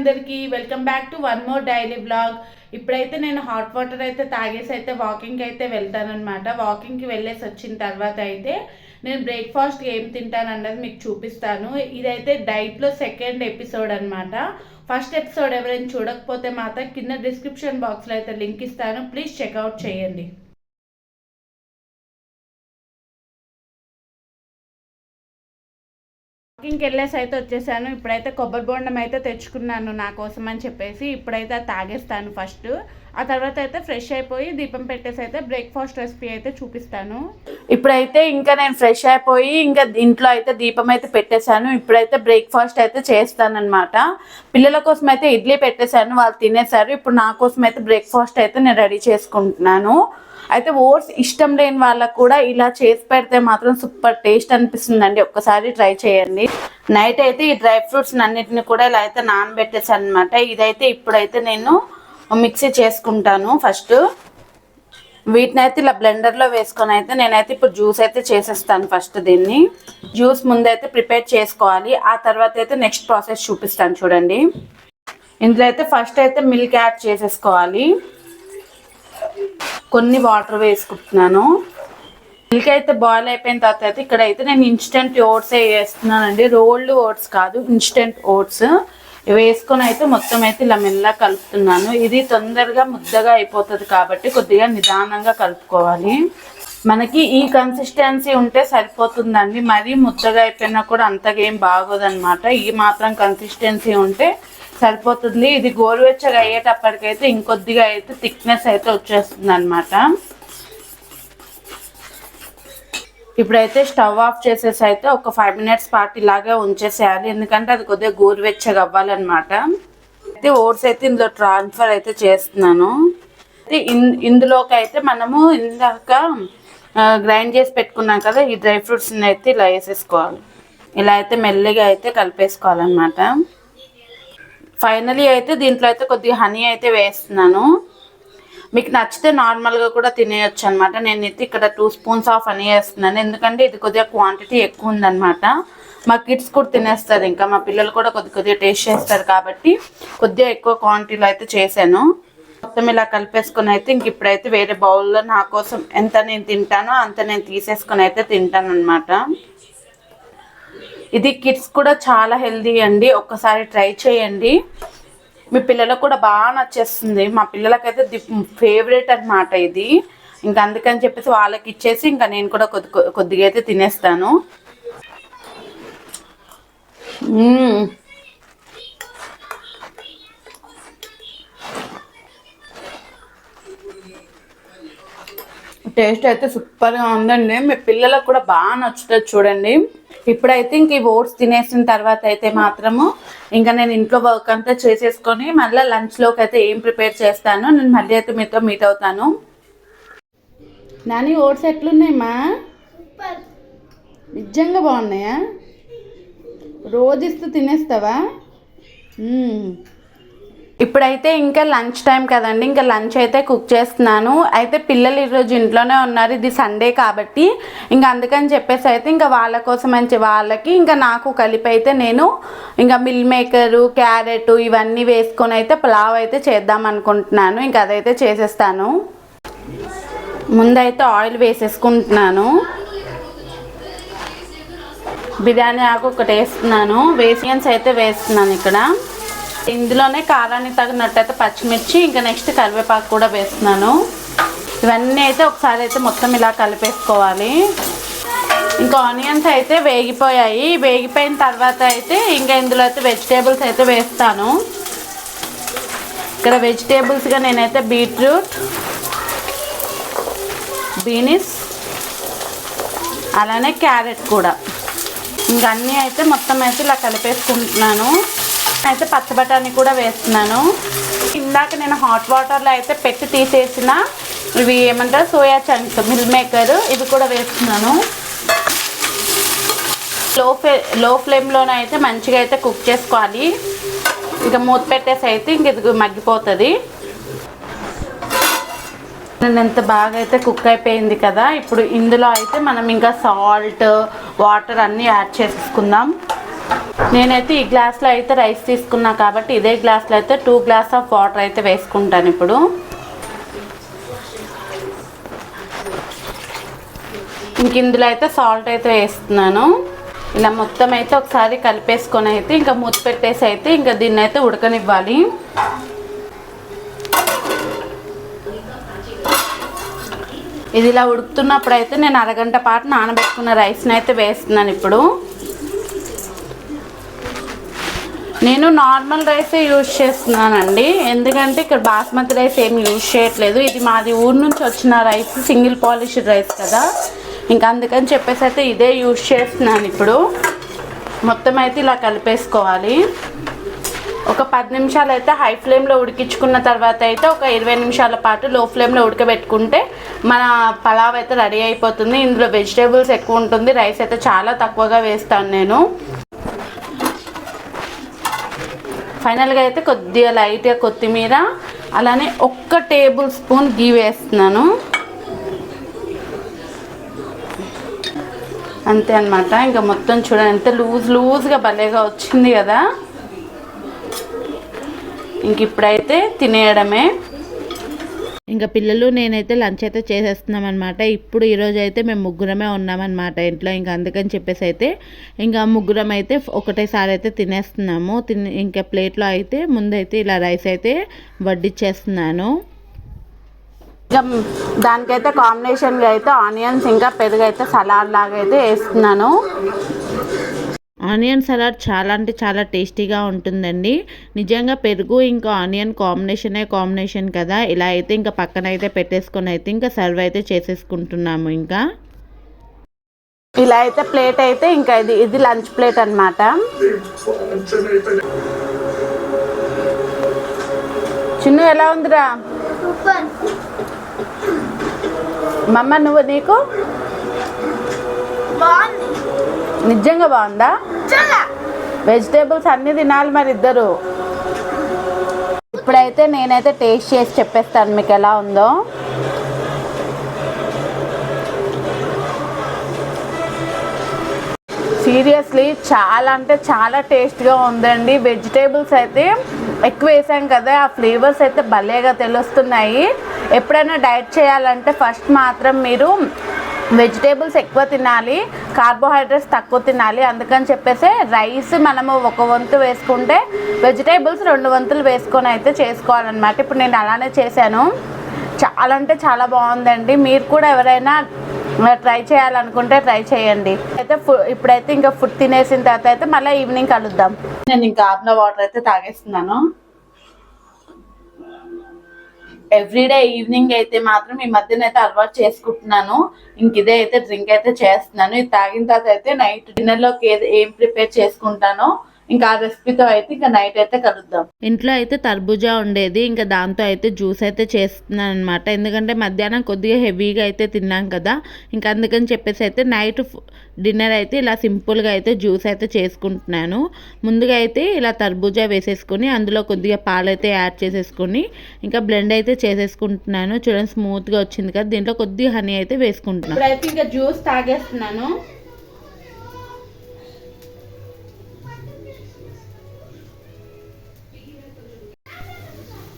అందరికీ welcome back to one more daily blog ఇప్పుడైతే నేను హాట్ వాటర్ అయితే తాగేసి అయితే వాకింగ్కి అయితే వెళ్తానమాట వాకింగ్కి వెళ్ళేసి వచ్చిన తర్వాత అయితే నేను బ్రేక్ఫాస్ట్ ఏం తింటాను అన్నది మీకు చూపిస్తాను. ఇదైతే డైట్లో సెకండ్ ఎపిసోడ్ అనమాట ఫస్ట్ ఎపిసోడ్ ఎవరైనా చూడకపోతే మాత్రం కింద డిస్క్రిప్షన్ బాక్స్లో అయితే లింక్ ఇస్తాను. ప్లీజ్ చెక్అవుట్ చేయండి. వాకింగ్కి వెళ్ళేసి అయితే వచ్చేసాను. ఇప్పుడైతే కొబ్బరి బొండం అయితే తెచ్చుకున్నాను నా కోసం అని చెప్పేసి ఇప్పుడైతే అది తాగేస్తాను ఫస్ట్. ఆ తర్వాత అయితే ఫ్రెష్ అయిపోయి దీపం పెట్టేసి అయితే బ్రేక్ఫాస్ట్ రెసిపీ అయితే చూపిస్తాను. ఇప్పుడైతే ఇంకా నేను ఫ్రెష్ అయిపోయి ఇంకా ఇంట్లో అయితే దీపం అయితే పెట్టేశాను. ఇప్పుడైతే బ్రేక్ఫాస్ట్ అయితే చేస్తానమాట పిల్లల కోసం అయితే ఇడ్లీ పెట్టేశాను వాళ్ళు తినేశారు. ఇప్పుడు నా కోసం అయితే బ్రేక్ఫాస్ట్ అయితే నేను రెడీ చేసుకుంటున్నాను. అయితే ఓట్స్ ఇష్టం లేని వాళ్ళకు కూడా ఇలా చేసి పెడితే మాత్రం సూపర్ టేస్ట్ అనిపిస్తుందండి. ఒక్కసారి ట్రై చేయండి. నైట్ అయితే ఈ డ్రై ఫ్రూట్స్ అన్నిటిని కూడా ఇలా అయితే నానబెట్టేసాను అనమాట ఇదైతే ఇప్పుడైతే నేను మిక్సీ చేసుకుంటాను ఫస్ట్. వీటిని అయితే ఇలా బ్లెండర్లో వేసుకొని అయితే నేనైతే ఇప్పుడు జ్యూస్ అయితే చేసేస్తాను ఫస్ట్ దీన్ని. జ్యూస్ ముందైతే ప్రిపేర్ చేసుకోవాలి. ఆ తర్వాత అయితే నెక్స్ట్ ప్రాసెస్ చూపిస్తాను చూడండి. ఇందులో అయితే ఫస్ట్ అయితే మిల్క్ యాడ్ చేసేసుకోవాలి. కొన్ని వాటర్ వేసుకుంటున్నాను. మిల్క్ అయితే బాయిల్ అయిపోయిన తర్వాత అయితే ఇక్కడైతే నేను ఇన్స్టెంట్ ఓట్స్ వేస్తున్నానండి. రోల్డ్ ఓట్స్ కాదు ఇన్స్టెంట్ ఓట్స్ వేసుకొని అయితే మొత్తం అయితే ఇలా మెల్లగా కలుపుతున్నాను. ఇది తొందరగా ముద్దగా అయిపోతుంది కాబట్టి కొద్దిగా నిదానంగా కలుపుకోవాలి. మనకి ఈ కన్సిస్టెన్సీ ఉంటే సరిపోతుందండి. మరీ ముద్దగా అయిపోయినా కూడా అంతగా ఏం బాగోదన్నమాట. ఈ మాత్రం కన్సిస్టెన్సీ ఉంటే సరిపోతుంది. ఇది గోరువెచ్చగా అయ్యేటప్పటికైతే ఇంకొద్దిగా అయితే థిక్నెస్ అయితే వచ్చేస్తుంది అనమాట ఇప్పుడైతే స్టవ్ ఆఫ్ చేసేసి అయితే ఒక ఫైవ్ మినిట్స్ పాటు ఇలాగే ఉంచేసేయాలి. ఎందుకంటే అది కొద్దిగా గోరువెచ్చగా అవ్వాలన్నమాట. అయితే ఓట్స్ అయితే ఇందులో ట్రాన్స్ఫర్ అయితే చేస్తున్నాను. అయితే ఇందులోకి అయితే మనము ఇందాక గ్రైండ్ చేసి పెట్టుకున్నాం కదా ఈ డ్రై ఫ్రూట్స్ని అయితే ఇలా వేసేసుకోవాలి. ఇలా అయితే మెల్లిగా అయితే కలిపేసుకోవాలన్నమాట. ఫైనలీ అయితే దీంట్లో అయితే కొద్దిగా హనీ అయితే వేస్తున్నాను. మీకు నచ్చితే నార్మల్గా కూడా తినేయచ్చు అనమాట నేను అయితే ఇక్కడ టూ స్పూన్స్ ఆఫ్ అని వేస్తున్నాను. ఎందుకంటే ఇది కొద్దిగా క్వాంటిటీ ఎక్కువ ఉందనమాట మా కిడ్స్ కూడా తినేస్తారు ఇంకా. మా పిల్లలు కూడా కొద్ది కొద్దిగా టేస్ట్ చేస్తారు కాబట్టి కొద్దిగా ఎక్కువ క్వాంటిటీలో అయితే చేశాను. మొత్తం ఇలా కలిపేసుకొని అయితే ఇంక ఇప్పుడైతే వేరే బౌల్లో నా కోసం ఎంత నేను తింటానో అంత నేను తీసేసుకొని అయితే తింటాను అనమాట ఇది కిడ్స్ కూడా చాలా హెల్దీ అండి. ఒక్కసారి ట్రై చేయండి. మీ పిల్లలకు కూడా బాగా నచ్చేస్తుంది. మా పిల్లలకైతే ది ఫేవరెట్ అనమాట ఇది. ఇంకా అందుకని చెప్పేసి వాళ్ళకి ఇచ్చేసి ఇంకా నేను కూడా కొద్ది కొద్దిగా అయితే తినేస్తాను. టేస్ట్ అయితే సూపర్గా ఉందండి. మీ పిల్లలకు కూడా బాగా నచ్చుతుంది చూడండి. ఇప్పుడైతే ఇంక ఈ ఓట్స్ తినేసిన తర్వాత అయితే మాత్రము ఇంకా నేను ఇంట్లో వర్క్ అంతా చేసేసుకొని మళ్ళీ లంచ్లోకి అయితే ఏం ప్రిపేర్ చేస్తాను నేను మళ్ళీ అయితే మీతో మీట్ అవుతాను. నాని ఓట్స్ ఎట్లున్నాయమ్మా? నిజంగా బాగున్నాయా? రోజు ఇస్తూ తినేస్తావా? ఇప్పుడైతే ఇంకా లంచ్ టైం కదండి ఇంకా లంచ్ అయితే కుక్ చేస్తున్నాను. అయితే పిల్లలు ఈరోజు ఇంట్లోనే ఉన్నారు ఇది సండే కాబట్టి. ఇంకా అందుకని చెప్పేసి అయితే ఇంకా వాళ్ళ కోసం అని వాళ్ళకి ఇంకా నాకు కలిపి అయితే నేను ఇంకా మిల్ మేకరు క్యారెట్ ఇవన్నీ వేసుకొని అయితే పులావ్ అయితే చేద్దాం అనుకుంటున్నాను. ఇంకా అదైతే చేసేస్తాను. ముందైతే ఆయిల్ వేసేసుకుంటున్నాను. బిర్యానీ ఆకు ఒకటి వేస్తున్నాను. వేసియన్స్ అయితే వేస్తున్నాను ఇక్కడ. ఇందులోనే కారాన్ని తగినట్టయితే పచ్చిమిర్చి ఇంకా నెక్స్ట్ కరివేపాకు కూడా వేస్తున్నాను. ఇవన్నీ అయితే ఒకసారి అయితే మొత్తం ఇలా కలిపేసుకోవాలి. ఇంకా ఆనియన్స్ అయితే వేగిపోయాయి. వేగిపోయిన తర్వాత అయితే ఇంకా ఇందులో అయితే వెజిటేబుల్స్ అయితే వేస్తాను. ఇక్కడ వెజిటేబుల్స్గా నేనైతే బీట్రూట్ బీనిస్ అలానే క్యారెట్ కూడా. ఇంకా అన్నీ అయితే మొత్తం అయితే ఇలా కలిపేసుకుంటున్నాను. అయితే పచ్చ బఠానీ కూడా వేస్తున్నాను. ఇందాక నేను హాట్ వాటర్లో అయితే పెట్టి తీసేసిన ఇవి ఏమంటారు? సోయా చంక్స్ మిల్ మేకర్ ఇవి కూడా వేస్తున్నాను. లో ఫ్లే లో ఫ్లేమ్లోనే అయితే మంచిగా అయితే కుక్ చేసుకోవాలి. ఇంకా మూత పెట్టేసి అయితే ఇంక ఇది మగ్గిపోతుంది. ఎంత బాగా అయితే కుక్ అయిపోయింది కదా. ఇప్పుడు ఇందులో అయితే మనం ఇంకా సాల్ట్ వాటర్ అన్నీ యాడ్ చేసుకుందాం నేనైతే ఈ గ్లాస్లో అయితే రైస్ తీసుకున్నా కాబట్టి ఇదే గ్లాస్లో అయితే టూ గ్లాస్ ఆఫ్ వాటర్ అయితే వేసుకుంటాను ఇప్పుడు. ఇంక ఇందులో అయితే సాల్ట్ అయితే వేస్తున్నాను. ఇలా మొత్తం అయితే ఒకసారి కలిపేసుకొని అయితే ఇంకా మూత పెట్టేసి అయితే ఇంకా దీన్ని అయితే ఉడకనివ్వాలి. ఇది ఇలా ఉడుకుతున్నప్పుడు అయితే నేను అరగంట పాటు నానబెట్టుకున్న రైస్ని అయితే వేస్తున్నాను ఇప్పుడు. నేను నార్మల్ రైసే యూజ్ చేస్తున్నానండి. ఎందుకంటే ఇక్కడ బాస్మతి రైస్ ఏం యూజ్ చేయట్లేదు. ఇది మాది ఊరు నుంచి వచ్చిన రైస్ సింగిల్ పాలిష్డ్ రైస్ కదా. ఇంకా అందుకని చెప్పేసి అయితే ఇదే యూజ్ చేస్తున్నాను ఇప్పుడు. మొత్తం అయితే ఇలా కలిపేసుకోవాలి. ఒక పది నిమిషాలు అయితే హై ఫ్లేమ్లో ఉడికించుకున్న తర్వాత అయితే ఒక ఇరవై నిమిషాల పాటు లో ఫ్లేమ్లో ఉడకబెట్టుకుంటే మన పలావ్ అయితే రెడీ అయిపోతుంది. ఇందులో వెజిటేబుల్స్ ఎక్కువ ఉంటుంది. రైస్ అయితే చాలా తక్కువగా వేస్తాను నేను. ఫైనల్గా అయితే కొద్దిగా లైట్గా కొత్తిమీర అలానే ఒక్క టేబుల్ స్పూన్ గీ వేస్తున్నాను. అంతే అనమాట ఇంకా మొత్తం చూడండి ఎంత లూజ్ లూజ్గా భలేగా వచ్చింది కదా. ఇంక ఇప్పుడైతే తినేయడమే. ఇంకా పిల్లలు నేనైతే లంచ్ అయితే చేసేస్తున్నాం అనమాట ఇప్పుడు ఈరోజు అయితే మేము ముగ్గురమే ఉన్నామన్నమాట ఇంట్లో. ఇంకా అందుకని చెప్పేసి అయితే ఇంకా ముగ్గురం అయితే ఒకటేసారి అయితే తినేస్తున్నాము. తిని ఇంకా ప్లేట్లో అయితే ముందైతే ఇలా రైస్ అయితే వడ్డిచ్చేస్తున్నాను. ఇంకా దానికైతే కాంబినేషన్గా అయితే ఆనియన్స్ ఇంకా పెరుగు అయితే సలాడ్ లాగా అయితే వేస్తున్నాను. ఆనియన్ సలాడ్ చాలా అంటే చాలా టేస్టీగా ఉంటుందండి. నిజంగా పెరుగు ఇంకా ఆనియన్ కాంబినేషనే కాంబినేషన్ కదా. ఇలా అయితే ఇంకా పక్కన అయితే పెట్టేసుకొని అయితే ఇంకా సర్వ్ అయితే చేసేసుకుంటున్నాము ఇంకా. ఇలా అయితే ప్లేట్ అయితే ఇంకా ఇది ఇది లంచ్ ప్లేట్ అనమాట చిన్ను ఎలా ఉందిరా? మమ్మ నువ్వు నీకు? నిజంగా బాగుందా? వెజిటేబుల్స్ అన్నీ తినాలి మరి ఇద్దరు. ఇప్పుడైతే నేనైతే టేస్ట్ చేసి చెప్పేస్తాను మీకు ఎలా ఉందో. సీరియస్లీ చాలా అంటే చాలా టేస్ట్గా ఉందండి. వెజిటేబుల్స్ అయితే ఎక్కువ వేసాం కదా ఆ ఫ్లేవర్స్ అయితే భలేగా తెలుస్తున్నాయి. ఎప్పుడైనా డైట్ చేయాలంటే ఫస్ట్ మాత్రం మీరు వెజిటేబుల్స్ ఎక్కువ తినాలి కార్బోహైడ్రేట్స్ తక్కువ తినాలి అందుకని చెప్పేసి రైస్ మనము ఒక వంతు వేసుకుంటే వెజిటేబుల్స్ రెండు వంతులు వేసుకొని అయితే చేసుకోవాలన్నమాట. ఇప్పుడు నేను అలానే చేశాను. చాలా అంటే చాలా బాగుందండి. మీరు కూడా ఎవరైనా ట్రై చేయాలనుకుంటే ట్రై చేయండి. అయితే ఇప్పుడైతే ఇంకా ఫుడ్ తినేసిన తర్వాత అయితే మళ్ళీ ఈవినింగ్ కలుద్దాం. నేను ఇంకా ఆబ్న వాటర్ అయితే తాగేస్తున్నాను. ఎవ్రీడే ఈవినింగ్ అయితే మాత్రం ఈ మధ్యన అయితే అలవాటు చేసుకుంటున్నాను. ఇంక ఇదే అయితే డ్రింక్ అయితే చేస్తున్నాను. ఇది తాగిన తర్వాత అయితే నైట్ డిన్నర్లోకి ఏది ఏం ప్రిపేర్ చేసుకుంటానో ఇంకా ఆ రెసిపీతో అయితే ఇంకా నైట్ అయితే కలుద్దాం. ఇంట్లో అయితే తర్బూజా ఉండేది ఇంకా దాంతో అయితే జ్యూస్ అయితే చేస్తున్నాను అనమాట ఎందుకంటే మధ్యాహ్నం కొద్దిగా హెవీగా అయితే తిన్నాం కదా ఇంకా అందుకని చెప్పేసి అయితే నైట్ డిన్నర్ అయితే ఇలా సింపుల్గా అయితే జ్యూస్ అయితే చేసుకుంటున్నాను. ముందుగా అయితే ఇలా తర్బూజా వేసేసుకొని అందులో కొద్దిగా పాలు అయితే యాడ్ చేసేసుకొని ఇంకా బ్లెండ్ అయితే చేసేసుకుంటున్నాను. చూడండి స్మూత్గా వచ్చింది కదా దీంట్లో కొద్దిగా హనీ అయితే వేసుకుంటున్నాను. ఇప్పుడైతే ఇంకా జ్యూస్ తాగేస్తున్నాను.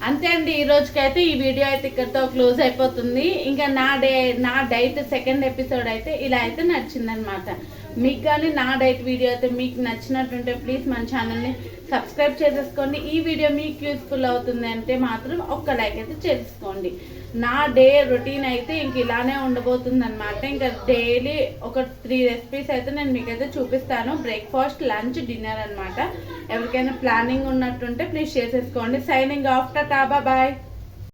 అంతే అండి ఈ రోజుకైతే ఈ వీడియో అయితే ఇక్కడితో క్లోజ్ అయిపోతుంది. ఇంకా నా డే నా డైట్ సెకండ్ ఎపిసోడ్ అయితే ఇలా అయితే నచ్చిందనమాట మీకు కానీ నా డైట్ వీడియో అయితే మీకు నచ్చినట్టుంటే ప్లీజ్ మన ఛానల్ని సబ్స్క్రైబ్ చేసేసుకోండి. ఈ వీడియో మీకు యూస్ఫుల్ అవుతుంది అంటే మాత్రం ఒక్క లైక్ అయితే చేసుకోండి నా డే రొటీన్ అయితే ఇంక ఇలానే ఉండబోతుంది అనమాట ఇంకా డైలీ ఒక త్రీ రెసిపీస్ అయితే నేను మీకైతే చూపిస్తాను. బ్రేక్ఫాస్ట్ లంచ్ డిన్నర్ అనమాట ఎవరికైనా ప్లానింగ్ ఉన్నట్టుంటే ప్లీజ్ చేసేసుకోండి. సైనింగ్ ఆఫ్టర్ టాబా బాయ్